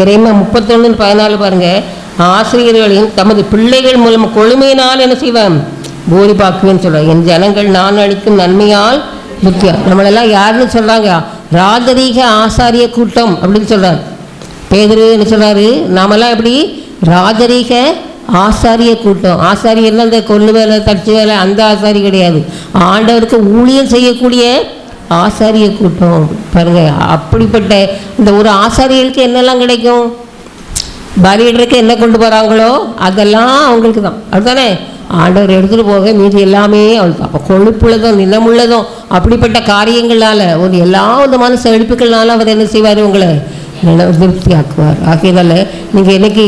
இறைமை முப்பத்தொன்று பதினாலு பாருங்க. ஆசிரியர்களின் தமது பிள்ளைகள் மூலம் கொழுமையினால் என்ன செய்வேன்? பூரிபாக்குவேன்னு சொல்கிறார் என் ஜனங்கள் நான் அளிக்கும் நன்மையால் முக்கியம். நம்மளெல்லாம் யாருன்னு சொல்கிறாங்க ராஜரீக ஆசாரிய கூட்டம் அப்படின்னு சொல்கிறார் பேதரு என்ன சொல்கிறாரு நாமெல்லாம் எப்படி? ராஜரீக ஆசாரிய கூட்டம். ஆசாரியர்லாம் இந்த கொள்ளு வேலை தச்சு வேலை அந்த ஆசாரி கிடையாது. ஆண்டவருக்கு ஊழியம் செய்யக்கூடிய ஆசாரிய கூட்டம் பாருங்க அப்படிப்பட்ட இந்த ஒரு ஆசாரியர்களுக்கு என்னெல்லாம் கிடைக்கும்? பலியிடருக்கு என்ன கொண்டு போகிறாங்களோ அதெல்லாம் அவங்களுக்கு தான். அதுதானே? ஆண்டவர் எடுத்துகிட்டு போக மீதி எல்லாமே அவளுக்கு. அப்போ கொழுப்புள்ளதும் நிலமுள்ளதும் அப்படிப்பட்ட காரியங்களால் ஒரு எல்லா விதமான செழிப்புகள்னால அவர் என்ன செய்வார் உங்களை? நல்ல திருப்தி ஆக்குவார் ஆகையினால நீங்கள் இன்னைக்கு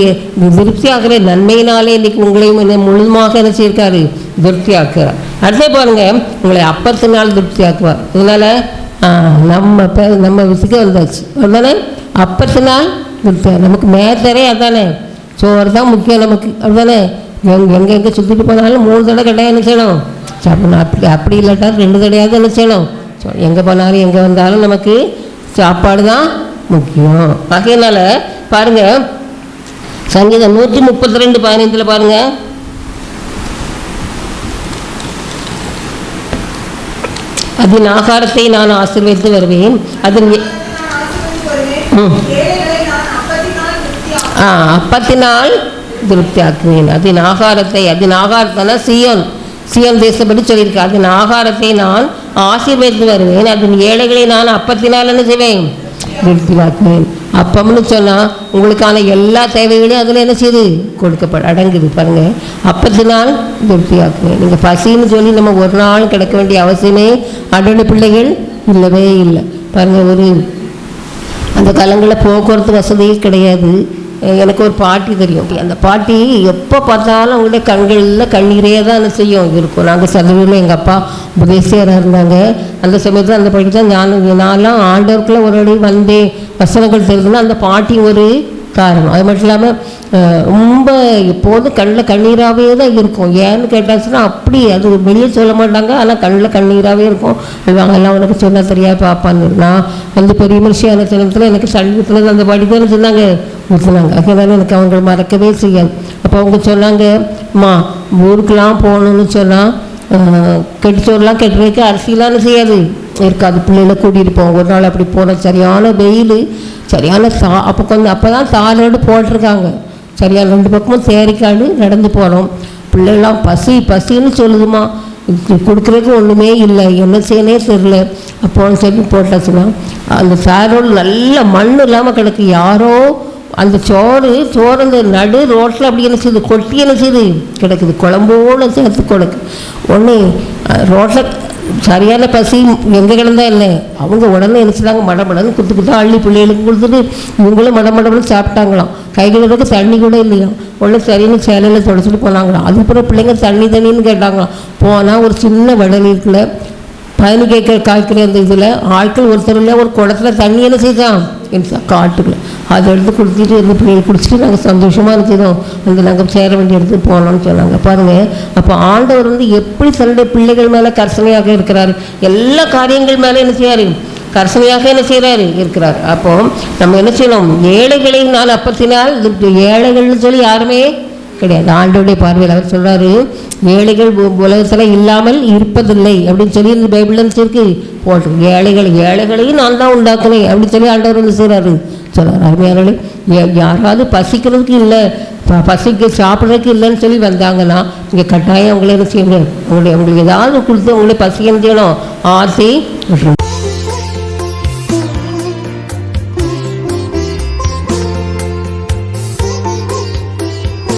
திருப்தி ஆகிற நன்மையினாலே இன்னைக்கு உங்களையும் என்ன முழுதுமாக என்ன செய்யிருக்காரு? திருப்தி ஆக்குறார் அடுத்தே பாருங்க உங்களை அப்பத்தினால் திருப்தி ஆக்குவார் இதனால நம்ம இப்போ நம்ம விசுக்க வந்தாச்சு. அதுதானே அப்பத்தினால் திருப்தி நமக்கு மேத்தரே அதானே? சோறு தான் முக்கியம் நமக்கு. அதுதானே எங்கே எங்கே எங்கே சுற்றிட்டு போனாலும் மூணு தடவை கட்டாயம் என்ன செய்யணும்? சாப்பிடணும். அப்படி அப்படி இல்லாட்டா ரெண்டு தடையாவது என்ன செய்யணும்? எங்கே போனாலும் எங்கே வந்தாலும் நமக்கு சாப்பாடு தான் முக்கியம். ஆகையினால பாருங்க சங்கீதம் நூற்றி முப்பத்தி ரெண்டு பதினைந்தில் பாருங்க. அதன் ஆகாரத்தை நான் ஆசீர்வதித்து வருவேன். அதன் ம். ஆ அப்பத்தினால் திருப்தி ஆக்குவேன் அதன் ஆகாரத்தை அதன் ஆகாரத்தான சியோன். சியோன் தேசப்படி சொல்லியிருக்கேன் அதன் ஆகாரத்தை நான் ஆசீர்வதித்து வருவேன். அதன் ஏழைகளை நான் அப்பத்தினால் என்ன செய்வேன்? திருப்தி அப்பம்னு சொன்னால் உங்களுக்கான எல்லா தேவைகளையும் அதில் என்ன செய்யுது கொடுக்கப்பட அடங்குது பாருங்க. அப்பத்தினால் திருப்தியாக்குவேன் நீங்கள் பசின்னு சொல்லி நம்ம ஒரு நாள் கிடைக்க வேண்டிய அவசியமே அடனு பிள்ளைகள் இல்லவே இல்லை. பாருங்க ஒரு அந்த காலங்களில் போக்குவரத்து வசதியே கிடையாது. எனக்கு ஒரு பாட்டி தெரியும். அந்த பாட்டி எப்போ பார்த்தாலும் அவங்களுடைய கண்களில் கண்ணீரே தான் செய்யும். இருக்கும். நாங்கள் சதவீதம் எங்கள் அப்பா உபதேசியராக இருந்தாங்க. அந்த சமயத்தில் அந்த பாட்டி தான் ஞானம் நான்லாம் ஆண்டவருக்குள்ள ஒரு அடி வந்தேன் வசனங்கள் தெரிஞ்சுன்னா அந்த பாட்டி ஒரு காரணம். அது மட்டும் இல்லாமல் ரொம்ப எப்போதும் கண்ணில் கண்ணீராகவே தான் இருக்கும். ஏன்னு கேட்டாச்சுன்னா அப்படி அது வெளியே சொல்ல மாட்டாங்க. ஆனால் கண்ணில் கண்ணீராகவே இருக்கும். இவங்க உனக்கு சொன்னால் தெரியா பாப்பான்னு. நான் வந்து பெரிய மனுஷியான சமயத்தில் எனக்கு தண்ணி அந்த பாட்டி தான் சொன்னாங்க. ஊற்றுனாங்க அதனால எனக்கு அவங்க மறக்கவே செய்யாது அப்போ அவங்க சொன்னாங்க அம்மா ஊருக்கெலாம் போகணும்னு சொன்னால் கெட்டுச்சோறுலாம் கெட்டுறதுக்கு அரிசிலாம் செய்யாது. இருக்காது பிள்ளைகளை கூட்டிகிட்டு போவோம். ஒரு நாள் அப்படி போன சரியான வெயில் சரியான சா அப்போ கொஞ்சம் அப்போ தான் தாரோடு போட்டிருக்காங்க. சரியான ரெண்டு பக்கமும் சேரிக்காடு நடந்து போகிறோம் பிள்ளைகளாம் பசி பசின்னு சொல்லுதுமா கொடுக்குறதுக்கு ஒன்றுமே இல்லை. என்ன செய்யனே தெரியல. அப்போ சரி போட்டாச்சுன்னா அந்த சாரோடு நல்ல மண் இல்லாமல் கிடக்கு. யாரோ அந்த சோறு சோறு அந்த நடு ரோட்டில் அப்படி என்ன செய்யுது? கொட்டி என்ன செய்யுது? கிடக்குது. குழம்போடு சேர்த்து கொடுக்கு. ஒன்று ரோட்டில் சரியான பசி எங்கே கிடந்தா இல்லை அவங்க உடனே என்ன மடமடன்னு குத்து குத்தா அள்ளி பிள்ளைகளுக்கு கொடுத்துட்டு இவங்களும் மடமடம்னு சாப்பிட்டாங்களாம். கைகளுக்கு தண்ணி கூட இல்லையாம் உடனே சரின்னு சேலையில் தொடச்சிட்டு போனாங்களாம். அதுக்கப்புறம் பிள்ளைங்க தண்ணி தண்ணின்னு கேட்டாங்களாம். போனால் ஒரு சின்ன வடல் இருக்குல்ல பயணி கேட்க காய்க்கிற அந்த இதில் ஆட்கள் ஒருத்தரில் ஒரு குடத்தில் தண்ணி என்ன செய்தான்? காட்டுக்குள்ள அதை எடுத்து குடிச்சிட்டு இந்த பிள்ளைகள் குடிச்சிட்டு நாங்கள் சந்தோஷமாக இருக்கிறோம் அந்த நாங்கள் சேர வேண்டிய இடத்துக்கு போகலாம்னு சொன்னாங்க பாருங்கள் அப்போ ஆண்டவர் வந்து எப்படி தன்னுடைய பிள்ளைகள் மேலே கர்சனையாக இருக்கிறாரு எல்லா காரியங்கள் மேலே என்ன செய்யாரு கர்சனையாக என்ன செய்கிறாரு இருக்கிறார் அப்போ நம்ம என்ன செய்யணும் ஏழைகளை நான் அப்பத்தினால் ஏழைகள்னு சொல்லி யாருமே கிடையாது. ஆண்டோடைய பார்வையில் அவர் சொல்றாரு ஏழைகள் உ- இல்லாமல் இருப்பதில்லை. அப்படின்னு சொல்லி இந்த பைபிள்ல இருக்கு. போட்டு ஏழைகள் ஏழைகளையும் நான் தான் உண்டாக்குவேன். அப்படின்னு சொல்லி ஆண்டவர் வந்து செய்கிறாரு சொல்கிறார் அருமையானே யாராவது பசிக்கிறதுக்கு இல்லை பசிக்க பசிக்கு சாப்பிட்றதுக்கு இல்லைன்னு சொல்லி வந்தாங்கன்னா இங்கே கட்டாயம் அவங்களே என்ன செய்ய முடியாது. அவங்களுடைய அவங்களுக்கு ஏதாவது கொடுத்து அவங்களே பசி செய்யணும்? ஆசை